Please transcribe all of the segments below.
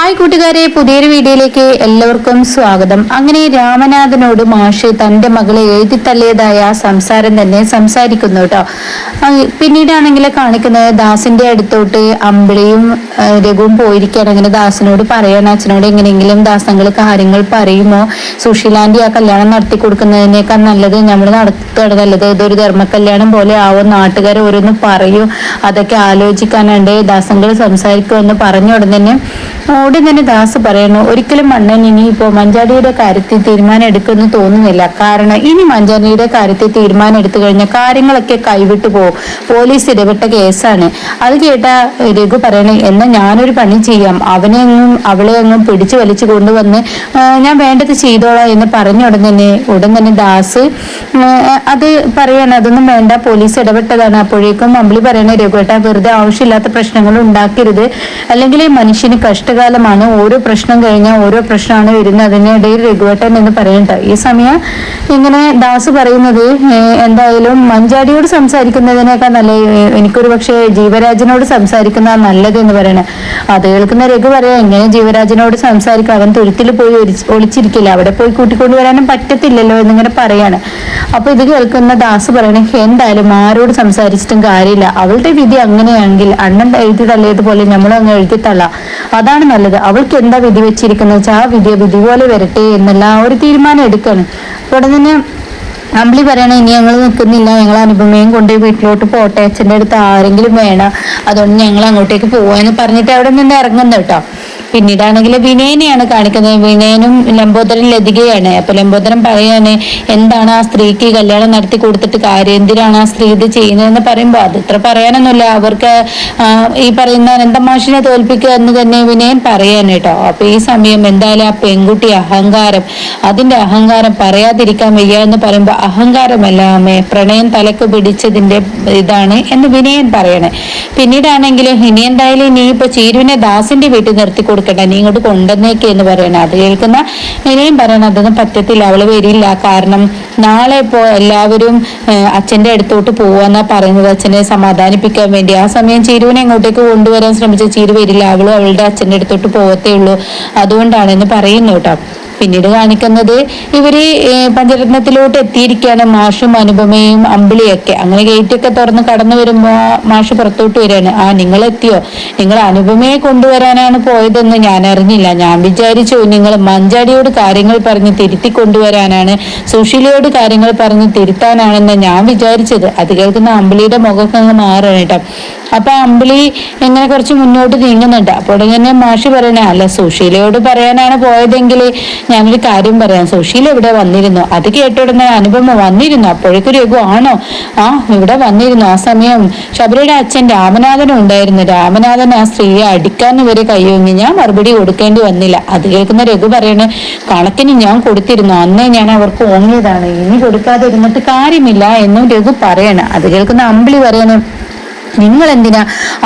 Hi കൂട്ടുകാരെ പുതിയൊരു വീഡിയോയിലേക്ക് എല്ലാവർക്കും സ്വാഗതം. അങ്ങനെ രാമനാഥനോട് മാഷ് തന്റെ മകളെ എഴുതി തള്ളിയതായ സംസാരം തന്നെ സംസാരിക്കുന്നു കേട്ടോ. പിന്നീടാണെങ്കിൽ കാണിക്കുന്നത് ദാസിന്റെ അടുത്തോട്ട് അമ്പിളിയും രഘുവും പോയിരിക്കുകയാണ്. അങ്ങനെ ദാസിനോട് പറയണം അച്ഛനോട് എങ്ങനെയെങ്കിലും ദാസങ്ങൾ കാര്യങ്ങൾ പറയുമോ? സുശീലാന്റി ആ കല്യാണം നടത്തി കൊടുക്കുന്നതിനേക്കാൾ നല്ലത് നമ്മൾ നടത്തുകയാണ്. നല്ലത് ഇതൊരു ധർമ്മ കല്യാണം പോലെ ആവോ? നാട്ടുകാർ ഓരോന്ന് പറയൂ. അതൊക്കെ ആലോചിക്കാനുണ്ട് ദാസങ്ങൾ സംസാരിക്കുമെന്ന് പറഞ്ഞ ഉടൻ തന്നെ തന്നെ ദാസ് പറയുന്നു ഒരിക്കലും മണ്ണൻ ഇനി ഇപ്പോ മഞ്ചാടിയുടെ കാര്യത്തിൽ തീരുമാനം എടുക്കുമെന്ന് തോന്നുന്നില്ല. കാരണം ഇനി മഞ്ചാടിയുടെ കാര്യത്തിൽ തീരുമാനം എടുത്തു കഴിഞ്ഞാൽ കാര്യങ്ങളൊക്കെ കൈവിട്ടു പോകും. പോലീസ് ഇടപെട്ട കേസാണ്. അത് കേട്ട രഘു പറയണേ എന്നാ ഞാനൊരു പണി ചെയ്യാം. അവനെ അങ്ങും അവളെ അങ്ങും പിടിച്ചു വലിച്ചു കൊണ്ടുവന്ന് ഞാൻ വേണ്ടത് ചെയ്തോളാം എന്ന് പറഞ്ഞ ഉടൻ തന്നെ ഉടൻ തന്നെ ദാസ് അത് പറയാണ് അതൊന്നും വേണ്ട പോലീസ് ഇടപെട്ടതാണ്. അപ്പോഴേക്കും അമ്പിളി പറയണേ രഘുവേട്ട വെറുതെ ആവശ്യമില്ലാത്ത പ്രശ്നങ്ങൾ ഉണ്ടാക്കരുത്. അല്ലെങ്കിൽ മനുഷ്യന് മനുഷ്യന് കഷ്ടകാലമാണ് ഓരോ പ്രശ്നം കഴിഞ്ഞാൽ ഓരോ പ്രശ്നമാണ് വരുന്നത്. അതിനിടയിൽ രഘുവേട്ടൻ എന്ന് പറയണ്ട ഈ സമയം ഇങ്ങനെ ദാസ് പറയുന്നത് എന്തായാലും മഞ്ചാടിയോട് സംസാരിക്കുന്നതിനേക്കാൾ നല്ല എനിക്കൊരു പക്ഷേ ജീവരാജനോട് സംസാരിക്കുന്ന നല്ലത് എന്ന് പറയണേ. അത് കേൾക്കുന്ന രഘു പറയാം എങ്ങനെ ജീവരാജനോട് സംസാരിക്കും? അവൻ തുരുത്തിൽ പോയി ഒളിച്ചിരിക്കില്ല. അവിടെ പോയി കൂട്ടിക്കൊണ്ടു വരാനും പറ്റത്തില്ലല്ലോ എന്നിങ്ങനെ പറയാണ്. അപ്പൊ ഇത് കേൾക്കുന്ന ദാസ് പറയണേ എന്തായാലും ആരോട് സംസാരിച്ചിട്ടും കാര്യമില്ല. അവളുടെ വിധി അങ്ങനെയാണെങ്കിൽ അണ്ണൻ എഴുതി തള്ളിയതുപോലെ നമ്മൾ അങ്ങ് എഴുതി തള്ളാം. അതാണ് നല്ലത്. അവൾക്ക് എന്താ വിധി വെച്ചിരിക്കുന്നത് വെച്ചാൽ ആ വിധി വിധി പോലെ വരട്ടെ എന്നല്ല ആ ഒരു തീരുമാനം എടുക്കാണ്. ഉടനെ തന്നെ അമ്പിളി പറയണ ഇനി ഞങ്ങൾ നിൽക്കുന്നില്ല ഞങ്ങൾ അനുപമയും കൊണ്ട് വീട്ടിലോട്ട് പോട്ടെ. അച്ഛന്റെ അടുത്ത് ആരെങ്കിലും വേണം. അതുകൊണ്ട് ഞങ്ങൾ അങ്ങോട്ടേക്ക് പോവാന്ന് പറഞ്ഞിട്ട് അവിടെ നിന്ന് ഇറങ്ങുന്നു കേട്ടോ. പിന്നീടാണെങ്കിൽ വിനയനെയാണ് കാണിക്കുന്നത്. വിനയനും ലംബോദരൻ ലതികയാണ് അപ്പൊ ലംബോദരൻ പറയാണ് എന്താണ് ആ സ്ത്രീക്ക് കല്യാണം നടത്തി കൊടുത്തിട്ട് കാര്യം? എന്തിനാണ് ആ സ്ത്രീ ഇത് ചെയ്യുന്നതെന്ന് പറയുമ്പോൾ അത് ഇത്ര പറയാനൊന്നുമില്ല. അവർക്ക് ഈ പറയുന്ന അനന്തമാഷിനെ തോൽപ്പിക്കുക എന്ന് തന്നെ വിനയൻ പറയാൻ കേട്ടോ. അപ്പൊ ഈ സമയം എന്തായാലും ആ പെൺകുട്ടി അഹങ്കാരം അതിന്റെ അഹങ്കാരം പറയാതിരിക്കാൻ വയ്യ എന്ന് പറയുമ്പോൾ അഹങ്കാരമല്ല അമ്മേ പ്രണയം തലക്ക് പിടിച്ചതിന്റെ ഇതാണ് എന്ന് വിനയൻ പറയണേ. പിന്നീടാണെങ്കിൽ ഇനി എന്തായാലും ഇനി ഇപ്പൊ ചീരുവിനെ ദാസിന്റെ വീട്ടിൽ നിർത്തി കൊടുക്കണ്ട നീ ഇങ്ങോട്ട് കൊണ്ടുവന്നേക്ക് എന്ന് പറയണം. അത് കേൾക്കുന്ന ഇനിയും പറയണം അതൊന്നും പറ്റത്തില്ല. അവൾ വരില്ല. കാരണം നാളെ ഇപ്പോ എല്ലാവരും അച്ഛന്റെ അടുത്തോട്ട് പോവാന്നാ പറയുന്നത്. അച്ഛനെ സമാധാനിപ്പിക്കാൻ വേണ്ടി. ആ സമയം ചീരുവിനെ എങ്ങോട്ടേക്ക് കൊണ്ടുവരാൻ ശ്രമിച്ച ചീരു വരില്ല. അവളും അവളുടെ അച്ഛന്റെ അടുത്തോട്ട് പോകത്തേ ഉള്ളൂ. അതുകൊണ്ടാണെന്ന് പറയുന്നു കേട്ടോ. പിന്നീട് കാണിക്കുന്നത് ഇവർ പഞ്ചരത്നത്തിലോട്ട് എത്തിയിരിക്കുകയാണ്. മാഷും അനുപമയും അമ്പിളിയൊക്കെ. അങ്ങനെ ഗേറ്റൊക്കെ തുറന്ന് കടന്നു വരുമ്പോൾ മാഷ് പുറത്തോട്ട് വരികയാണ്. ആ നിങ്ങൾ എത്തിയോ നിങ്ങൾ അനുപമയെ കൊണ്ടുവരാനാണ് പോയതെന്ന് ഞാൻ അറിഞ്ഞില്ല. ഞാൻ വിചാരിച്ചു നിങ്ങൾ മഞ്ചാടിയോട് കാര്യങ്ങൾ പറഞ്ഞ് തിരുത്തി കൊണ്ടുവരാനാണ്. സുശീലയോട് കാര്യങ്ങൾ പറഞ്ഞ് തിരുത്താനാണെന്ന് ഞാൻ വിചാരിച്ചത്. അത് കേൾക്കുന്ന അമ്പിളിയുടെ മുഖമൊക്കെ അങ്ങ് മാറണം കേട്ടോ. അപ്പൊ അമ്പിളി ഇങ്ങനെ കുറച്ച് മുന്നോട്ട് നീങ്ങുന്നുണ്ട്. അപ്പോൾ ഇങ്ങനെ മാഷി പറയണേ അല്ല സുശീലയോട് പറയാനാണ് പോയതെങ്കിൽ ഞാനൊരു കാര്യം പറയാം. സുശീല ഇവിടെ വന്നിരുന്നു? അത് കേട്ടോടുന്ന അനുപമ വന്നിരുന്നു. അപ്പോഴേക്കും രഘു ആണോ? ആ ഇവിടെ വന്നിരുന്നു. ആ സമയം ശബരിയുടെ അച്ഛൻ രാമനാഥനും ഉണ്ടായിരുന്നു. രാമനാഥൻ ആ സ്ത്രീയെ അടിക്കാൻ ഇവരെ കൈയൊങ്ങി ഞാൻ മറുപടി കൊടുക്കേണ്ടി വന്നില്ല. അത് കേൾക്കുന്ന രഘു പറയണേ കണക്കിന് ഞാൻ കൊടുത്തിരുന്നു. അന്നേ ഞാൻ അവർക്ക് ഓങ്ങിയതാണ്. ഇനി കൊടുക്കാതെ ഇരുന്നിട്ട് കാര്യമില്ല എന്നും രഘു പറയണ. അത് കേൾക്കുന്ന അമ്പിളി പറയണേ നിങ്ങൾ എന്തിനാ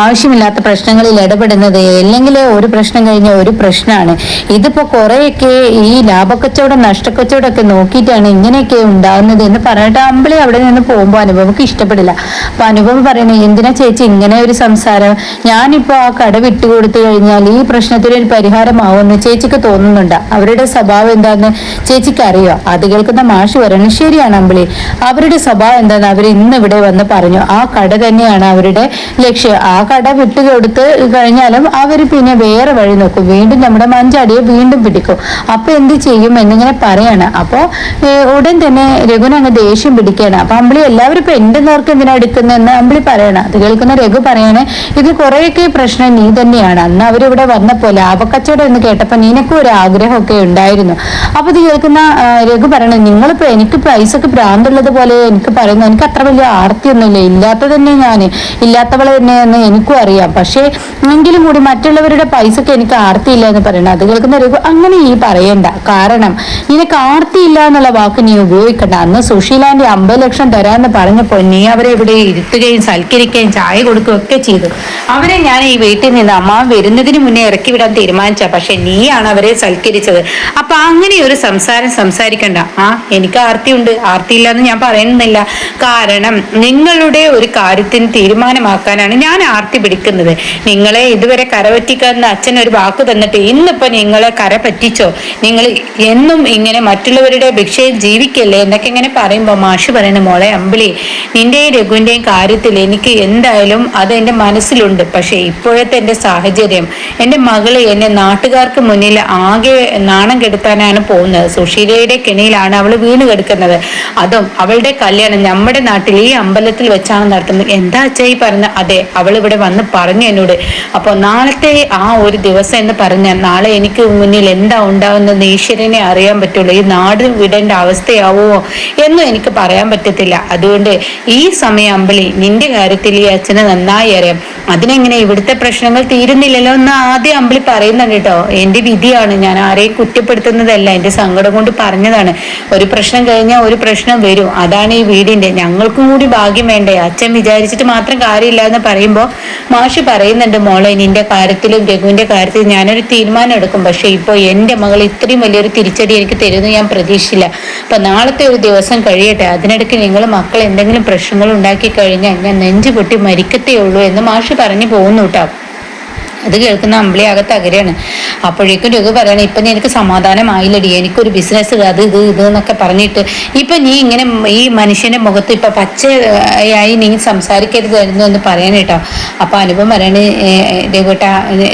ആവശ്യമില്ലാത്ത പ്രശ്നങ്ങളിൽ ഇടപെടുന്നത്? അല്ലെങ്കിൽ ഒരു പ്രശ്നം കഴിഞ്ഞ ഒരു പ്രശ്നമാണ് ഇതിപ്പോ കുറെയൊക്കെ ഈ ലാഭക്കച്ചവടം നഷ്ടക്കച്ചവടം ഒക്കെ നോക്കിയിട്ടാണ് ഇങ്ങനെയൊക്കെ ഉണ്ടാകുന്നത് എന്ന് പറഞ്ഞിട്ട് അമ്പിളി അവിടെ നിന്ന് പോകുമ്പോൾ അനുഭവക്ക് ഇഷ്ടപ്പെടില്ല. അപ്പൊ അനുഭവം പറയണേ എന്തിനാ ചേച്ചി ഇങ്ങനെ ഒരു സംസാരം? ഞാനിപ്പോ ആ കട വിട്ടുകൊടുത്തു കഴിഞ്ഞാൽ ഈ പ്രശ്നത്തിന് ഒരു പരിഹാരമാവുമെന്ന് ചേച്ചിക്ക് തോന്നുന്നുണ്ട്. അവരുടെ സ്വഭാവം എന്താന്ന് ചേച്ചിക്ക് അറിയോ അത് കേൾക്കുന്ന മാഷ് പറയണം ശരിയാണ് അമ്പിളി. അവരുടെ സ്വഭാവം എന്താന്ന് അവർ ഇന്ന് ഇവിടെ വന്ന് പറഞ്ഞു. ആ കട തന്നെയാണ് അവരുടെ ലക്ഷ്യം. ആ കട വിട്ടുകൊടുത്ത് കഴിഞ്ഞാലും അവർ പിന്നെ വേറെ വഴി നോക്കും. വീണ്ടും നമ്മുടെ മഞ്ചാടിയെ വീണ്ടും പിടിക്കും. അപ്പൊ എന്ത് ചെയ്യും എന്നിങ്ങനെ പറയാണ്. അപ്പോ ഏഹ്, ഉടൻ തന്നെ രഘുന അങ്ങ് ദേഷ്യം പിടിക്കുകയാണ്. അപ്പൊ അമ്പിളി എല്ലാവരും ഇപ്പൊ എന്റെ നേർക്ക് എന്തിനാ എടുക്കുന്നതെന്ന് അമ്പിളി പറയണം. അത് കേൾക്കുന്ന രഘു പറയാണ് ഇത് കുറെയൊക്കെ പ്രശ്നം നീ തന്നെയാണ്. അന്ന് അവരിവിടെ വന്നപ്പോ ലാഭക്കച്ചവടം എന്ന് കേട്ടപ്പോ നിനക്കും ഒരു ആഗ്രഹമൊക്കെ ഉണ്ടായിരുന്നു. അപ്പൊ ഇത് കേൾക്കുന്ന രഘു പറയണത് നിങ്ങളിപ്പോ എനിക്ക് പൈസക്ക് പ്രാന്തുള്ളത് പോലെ എനിക്ക് പറയുന്നു. എനിക്ക് അത്ര വലിയ ആർത്തിയൊന്നുമില്ല. ഇല്ലാത്ത തന്നെ ഞാൻ ഇല്ലാത്തവളെ തന്നെയെന്ന് എനിക്കും അറിയാം. പക്ഷേ എങ്കിലും കൂടി മറ്റുള്ളവരുടെ പൈസക്ക് എനിക്ക് ആർത്തിയില്ല എന്ന് പറയണം. അത് കേൾക്കുന്ന രഘു അങ്ങനെ ഈ പറയണ്ട. കാരണം നിനക്ക് ആർത്തിയില്ല എന്നുള്ള വാക്ക് നീ ഉപയോഗിക്കണ്ട. അന്ന് സുശീലാന്റെ അമ്പത് ലക്ഷം തരാമെന്ന് പറഞ്ഞപ്പോൾ നീ അവരെ ഇവിടെ ഇരുത്തുകയും സൽക്കരിക്കുകയും ചായ കൊടുക്കുകയും ഒക്കെ ചെയ്തു. അവരെ ഞാൻ ഈ വീട്ടിൽ നിന്ന് അമ്മ വരുന്നതിന് മുന്നേ ഇറക്കി വിടാൻ തീരുമാനിച്ച. പക്ഷെ നീയാണ് അവരെ സൽക്കരിച്ചത്. അപ്പൊ അങ്ങനെ ഒരു സംസാരം സംസാരിക്കണ്ട. ആ എനിക്ക് ആർത്തിയുണ്ട്. ആർത്തിയില്ല എന്ന് ഞാൻ പറയുന്നില്ല. കാരണം നിങ്ങളുടെ ഒരു കാര്യത്തിന് തീരുമാനം തീരുമാനമാക്കാനാണ് ഞാൻ ആർത്തി പിടിക്കുന്നത്. നിങ്ങളെ ഇതുവരെ കരപറ്റിക്കാന്ന് അച്ഛൻ ഒരു വാക്ക് തന്നിട്ട് ഇന്നിപ്പോൾ നിങ്ങളെ കര പറ്റിച്ചോ നിങ്ങൾ എന്നും ഇങ്ങനെ മറ്റുള്ളവരുടെ ഭിക്ഷയിൽ ജീവിക്കല്ലേ? എന്നൊക്കെ ഇങ്ങനെ പറയുമ്പോൾ മാഷ് പറയുന്ന മോളെ അമ്പിളി നിന്റെയും രഘുവിന്റെയും കാര്യത്തിൽ എനിക്ക് എന്തായാലും അത് എന്റെ മനസ്സിലുണ്ട്. പക്ഷേ ഇപ്പോഴത്തെ എന്റെ സാഹചര്യം എന്റെ മകൾ എന്നെ നാട്ടുകാർക്ക് മുന്നിൽ ആകെ നാണം കെടുത്താനാണ് പോകുന്നത്. സുശീലയുടെ കെണിയിലാണ് അവൾ വീണ് കിടക്കുന്നത്. അതും അവളുടെ കല്യാണം നമ്മുടെ നാട്ടിൽ ഈ അമ്പലത്തിൽ വെച്ചാണ് നടത്തുന്നത്. എന്താ അച്ഛായി പറഞ്ഞ അതെ അവൾ ഇവിടെ വന്ന് പറഞ്ഞു എന്നോട്. അപ്പോൾ നാളത്തെ ആ ഒരു ദിവസം എന്ന് പറഞ്ഞാൽ നാളെ എനിക്ക് മുന്നിൽ എന്താ ഉണ്ടാവുന്നത് ഈശ്വരനെ അറിയാൻ പറ്റുള്ളൂ. ഈ നാട് വിടേണ്ട അവസ്ഥയാവുമോ എന്നും എനിക്ക് പറയാൻ പറ്റത്തില്ല. അതുകൊണ്ട് ഈ സമയം അമ്പിളി നിന്റെ കാര്യത്തിൽ ഈ അച്ഛനെ നന്നായി അറിയാം. അതിനെങ്ങനെ ഇവിടുത്തെ പ്രശ്നങ്ങൾ തീരുന്നില്ലല്ലോ എന്ന് ആദ്യം അമ്പിളി പറയുന്നുണ്ട് കേട്ടോ. എന്റെ വിധിയാണ് ഞാൻ ആരെയും കുറ്റപ്പെടുത്തുന്നതല്ല. എന്റെ സങ്കടം കൊണ്ട് പറഞ്ഞതാണ്. ഒരു പ്രശ്നം കഴിഞ്ഞാൽ ഒരു പ്രശ്നം വരും. അതാണ് ഈ വീടിന്റെ ഞങ്ങൾക്കും കൂടി ഭാഗ്യം വേണ്ടേ. അച്ഛൻ വിചാരിച്ചിട്ട് മാത്രം കാര്യമില്ല എന്ന് പറയുമ്പോൾ മാഷി പറയുന്നുണ്ട് മോളെ നിന്റെ കാര്യത്തിലും രഘുവിന്റെ കാര്യത്തിലും ഞാനൊരു തീരുമാനം എടുക്കും. പക്ഷേ ഇപ്പോൾ എന്റെ മകൾ ഇത്രയും വലിയൊരു തിരിച്ചടി എനിക്ക് തരുമെന്ന് ഞാൻ പ്രതീക്ഷിച്ചില്ല. അപ്പൊ നാളത്തെ ഒരു ദിവസം കഴിയട്ടെ. അതിനിടയ്ക്ക് നിങ്ങൾ മക്കൾ എന്തെങ്കിലും പ്രശ്നങ്ങൾ ഉണ്ടാക്കി കഴിഞ്ഞാൽ ഞാൻ നെഞ്ചു പൊട്ടി മരിക്കത്തേ ഉള്ളൂ എന്ന് മാഷി പറഞ്ഞു പോകുന്നു കേട്ടോ. അത് കേൾക്കുന്ന അമ്പിളി ആകെ തകരാണ്. അപ്പോഴേക്കും രഘു പറയണം ഇപ്പം നീ എനിക്ക് സമാധാനമായില്ലടി എനിക്കൊരു ബിസിനസ് അത് ഇത് ഇത് എന്നൊക്കെ പറഞ്ഞിട്ട് ഇപ്പം നീ ഇങ്ങനെ ഈ മനുഷ്യന്റെ മുഖത്ത് ഇപ്പം പച്ചയായി നീ സംസാരിക്കരുതായിരുന്നു എന്ന് പറയാൻ കേട്ടോ. അപ്പോൾ അനുഭവം പറയാണ് രഘുട്ട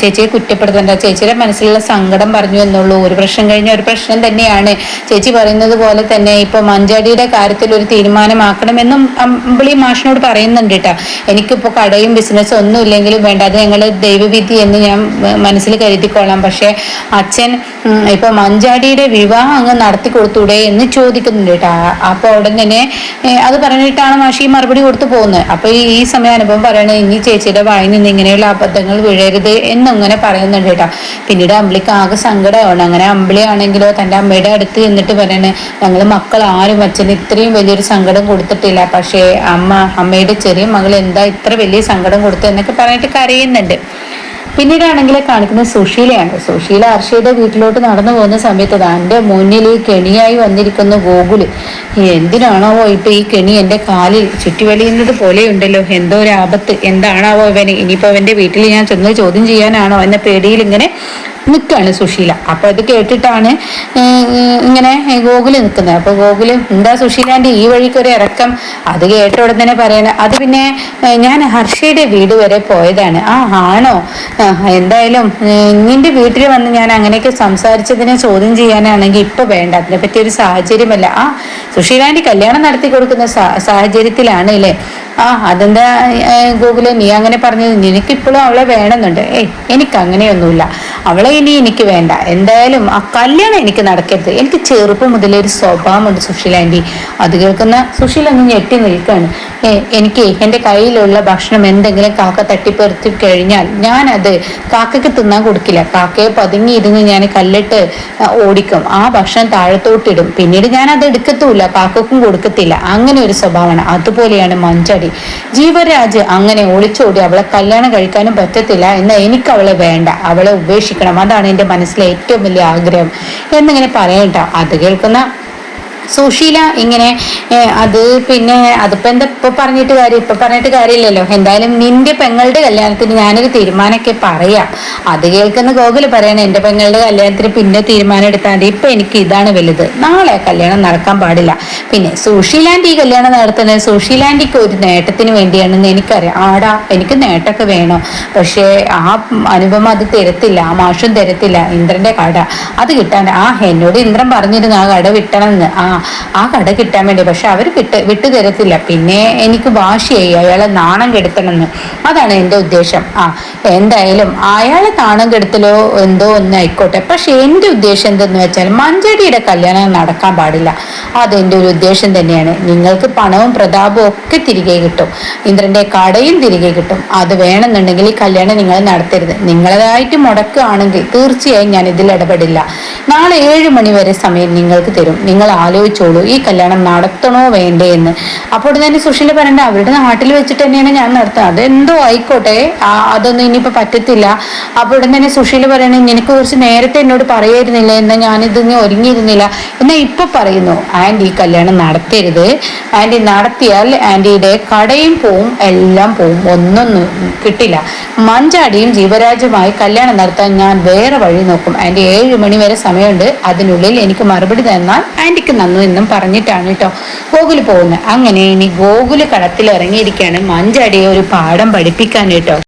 ചേച്ചിയെ കുറ്റപ്പെടുത്തണ്ട ചേച്ചിയുടെ മനസ്സിലുള്ള സങ്കടം പറഞ്ഞു എന്നുള്ളൂ. ഒരു പ്രശ്നം കഴിഞ്ഞ ഒരു പ്രശ്നം തന്നെയാണ്. ചേച്ചി പറയുന്നത് പോലെ തന്നെ ഇപ്പം മഞ്ചാടിയുടെ കാര്യത്തിൽ ഒരു തീരുമാനമാക്കണമെന്നും അമ്പിളി മാഷിനോട് പറയുന്നുണ്ട് കേട്ടോ. എനിക്കിപ്പോൾ കടയും ബിസിനസ്സും ഒന്നും ഇല്ലെങ്കിലും വേണ്ട. അത് ഞങ്ങൾ ദൈവവിധി എന്ന് ഞാൻ മനസ്സിൽ കരുതിക്കൊള്ളാം. പക്ഷെ അച്ഛൻ ഇപ്പൊ മഞ്ചാടിയുടെ വിവാഹം അങ്ങ് നടത്തി കൊടുത്തൂടെ എന്ന് ചോദിക്കുന്നുണ്ട് കേട്ടോ. അപ്പൊ ഉടൻ തന്നെ അത് പറഞ്ഞിട്ടാണ് മാഷി മറുപടി കൊടുത്തു പോകുന്നത്. അപ്പൊ ഈ സമയം അനുഭവം പറയണത് ഇനി ചേച്ചിയുടെ വായിൽ നിന്ന് ഇങ്ങനെയുള്ള അബദ്ധങ്ങൾ വീഴരുത് എന്നങ്ങനെ പറയുന്നുണ്ട് കേട്ടോ. പിന്നീട് അമ്പിളിക്ക് ആകെ സങ്കടമാണ്. അങ്ങനെ അമ്പിളി ആണെങ്കിലോ തന്റെ അമ്മയുടെ അടുത്ത് എന്നിട്ട് പറയണേ ഞങ്ങൾ മക്കൾ ആരും അച്ഛന് ഇത്രയും വലിയൊരു സങ്കടം കൊടുത്തിട്ടില്ല. പക്ഷേ അമ്മ അമ്മയുടെ ചെറിയ മകൾ എന്താ ഇത്ര വലിയ സങ്കടം കൊടുത്തു എന്നൊക്കെ പറഞ്ഞിട്ട് കരയുന്നുണ്ട്. പിന്നീടാണെങ്കിൽ കാണിക്കുന്നത് സുശീലയാണ്. സുശീല അർഷയുടെ വീട്ടിലോട്ട് നടന്നു പോകുന്ന സമയത്ത് തന്റെ മുന്നിൽ ഈ കെണിയായി വന്നിരിക്കുന്ന ഗോകുൽ. എന്തിനാണാവോ ഇപ്പൊ ഈ കെണി എന്റെ കാലിൽ ചുറ്റിവലിയുന്നത് പോലെയുണ്ടല്ലോ? എന്തോ ഒരു ആപത്ത്. എന്താണാവോ ഇവന്? ഇനിയിപ്പോൾ അവന്റെ വീട്ടിൽ ഞാൻ ചെന്ന് ചോദ്യം ചെയ്യാനാണോ? എന്ന പേടിയിൽ ഇങ്ങനെ നിൽക്കുകയാണ് സുശീല. അപ്പോൾ ഇത് കേട്ടിട്ടാണ് ഇങ്ങനെ ഗോകുൽ നിൽക്കുന്നത് അപ്പോൾ ഗോകുൽ എന്താ സുശീലാന്റെ ഈ വഴിക്ക് ഒരു ഇറക്കം? അത് കേട്ട ഉടനെ പറയണ അത് പിന്നെ ഞാൻ ഹർഷയുടെ വീട് വരെ പോയതാണ്. ആ ആണോ? എന്തായാലും നിന്റെ വീട്ടിൽ വന്ന് ഞാൻ അങ്ങനെയൊക്കെ സംസാരിച്ചതിനെ ചോദ്യം ചെയ്യാനാണെങ്കിൽ ഇപ്പൊ വേണ്ട. അതിനെ പറ്റിയ ഒരു സാഹചര്യമല്ല. ആ സുശീലാന്റെ കല്യാണം നടത്തി കൊടുക്കുന്ന സാഹചര്യത്തിലാണ് അല്ലേ ആ അതെന്താ ഗോകുലെ നീ അങ്ങനെ പറഞ്ഞത്? നിനക്കിപ്പോഴും അവളെ വേണമെന്നുണ്ട്. ഏയ് എനിക്ക് അങ്ങനെയൊന്നുമില്ല അവളെ ഇനി എനിക്ക് വേണ്ട. എന്തായാലും ആ കല്യാണം എനിക്ക് നടക്കരുത്. എനിക്ക് ചെറുപ്പം മുതലേ ഒരു സ്വഭാവമുണ്ട് സുശീല അത് കേൾക്കുന്ന സുശീല ഒന്ന് ഞെട്ടി നിൽക്കുകയാണ്. എനിക്ക് എന്റെ കയ്യിലുള്ള ഭക്ഷണം എന്തെങ്കിലും കാക്ക തട്ടിപ്പറിത്തി കഴിഞ്ഞാൽ ഞാനത് കാക്കയ്ക്ക് തിന്നാൻ കൊടുക്കില്ല. കാക്കയെ പതുങ്ങി പതുങ്ങിയിരുന്ന് ഞാൻ കല്ലിട്ട് ഓടിക്കും. ആ ഭക്ഷണം താഴത്തോട്ടിടും. പിന്നീട് ഞാൻ അത് എടുക്കത്തുമില്ല. കാക്കക്കും കൊടുക്കത്തില്ല. അങ്ങനെ ഒരു സ്വഭാവമാണ്. അതുപോലെയാണ് മഞ്ചടി. ജീവരാജ് അങ്ങനെ ഒളിച്ചോടി അവളെ കല്യാണം കഴിക്കാനും പറ്റത്തില്ല എന്നാൽ എനിക്ക് അവളെ വേണ്ട. അവളെ ഉപേക്ഷിക്കണം. അതാണ് എന്റെ മനസ്സിലെ ഏറ്റവും വലിയ ആഗ്രഹം. എന്നിങ്ങനെ പറയണ്ട. അത് കേൾക്കുന്ന സുശീല ഇങ്ങനെ അത് പിന്നെ അതിപ്പോ എന്താ ഇപ്പൊ പറഞ്ഞിട്ട് കാര്യം? ഇപ്പൊ പറഞ്ഞിട്ട് കാര്യമില്ലല്ലോ. എന്തായാലും നിന്റെ പെങ്ങളുടെ കല്യാണത്തിന് ഞാനൊരു തീരുമാനമൊക്കെ പറയാം. അത് കേൾക്കുന്ന ഗോകുൽ പറയണേ എന്റെ പെങ്ങളുടെ കല്യാണത്തിന് പിന്നെ തീരുമാനം എടുത്താൽ മതി. ഇപ്പൊ എനിക്ക് ഇതാണ് വലുത്. നാളെ കല്യാണം നടക്കാൻ പാടില്ല. പിന്നെ സുശീലാന്റെ ഈ കല്യാണം നടത്തുന്നത് സുശീലാൻഡിക്ക് ഒരു നേട്ടത്തിന് വേണ്ടിയാണെന്ന് എനിക്കറിയാം. ആടാ എനിക്ക് നേട്ടമൊക്കെ വേണം. പക്ഷേ ആ അനുപമ അത് തരത്തില്ല ആ മാഷും തരത്തില്ല. ഇന്ദ്രന്റെ കട. അത് കിട്ടാണ്ട് ആ എന്നോട് ഇന്ദ്രൻ പറഞ്ഞിരുന്നു ആ കട വിട്ടണമെന്ന്. ആ ആ കട കിട്ടാൻ വേണ്ടി. പക്ഷെ അവർ വിട്ട് വിട്ടു തരത്തില്ല. പിന്നെ എനിക്ക് വാശിയായി അയാളെ നാണം കെടുത്തണമെന്ന്. അതാണ് എന്റെ ഉദ്ദേശം. ആ എന്തായാലും അയാളെ നാണം കെടുത്തലോ എന്തോ ഒന്നായിക്കോട്ടെ പക്ഷെ എന്റെ ഉദ്ദേശം എന്തെന്ന് വെച്ചാൽ മഞ്ചടിയുടെ കല്യാണം നടക്കാൻ പാടില്ല. അതെന്റെ ഒരു ഉദ്ദേശം തന്നെയാണ്. നിങ്ങൾക്ക് പണവും പ്രതാപവും ഒക്കെ തിരികെ കിട്ടും. ഇന്ദ്രന്റെ കടയും തിരികെ കിട്ടും. അത് വേണമെന്നുണ്ടെങ്കിൽ ഈ കല്യാണം നിങ്ങൾ നടത്തരുത്. നിങ്ങളതായിട്ട് മുടക്കുകയാണെങ്കിൽ തീർച്ചയായും ഞാൻ ഇതിൽ ഇടപെടില്ല. നാളെ ഏഴ് മണി വരെ സമയം നിങ്ങൾക്ക് തരും. നിങ്ങൾ ആലോചിച്ച് ആലോചിച്ചോളൂ ഈ കല്യാണം നടത്തണോ വേണ്ടേ എന്ന്? അപ്പോൾ തന്നെ സുഷീല പറയണ്ട അവരുടെ നാട്ടിൽ വെച്ചിട്ട് തന്നെയാണ് ഞാൻ നടത്തുന്നത് അതെന്തോ ആയിക്കോട്ടെ അതൊന്നും ഇനിയിപ്പോൾ പറ്റത്തില്ല. അപ്പോൾ ഉടൻ തന്നെ സുഷീല പറയണേ നിനക്ക് കുറച്ച് നേരത്തെ എന്നോട് പറയായിരുന്നില്ല എന്നാൽ ഞാനിത് ഒരുങ്ങിയിരുന്നില്ല. എന്നാൽ ഇപ്പൊ പറയുന്നു ആന്റി ഈ കല്യാണം നടത്തരുത്. ആന്റി നടത്തിയാൽ ആന്റിയുടെ കടയും പോവും എല്ലാം പോവും. ഒന്നൊന്നും കിട്ടില്ല. മഞ്ചാടിയും ജീവരാജുമായി കല്യാണം നടത്താൻ ഞാൻ വേറെ വഴി നോക്കും. ആന്റി ഏഴ് മണി വരെ സമയമുണ്ട്. അതിനുള്ളിൽ എനിക്ക് മറുപടി തന്നാൽ ആന്റിക്ക് നന്നു എന്നും പറഞ്ഞിട്ടാണ് കേട്ടോ ഗോകുൽ പോകുന്നത്. അങ്ങനെ ഇനി ഗോകുൽ കളത്തിൽ ഇറങ്ങിയിരിക്കുകയാണ് മഞ്ചടിയെ ഒരു പാഠം പഠിപ്പിക്കാൻ കേട്ടോ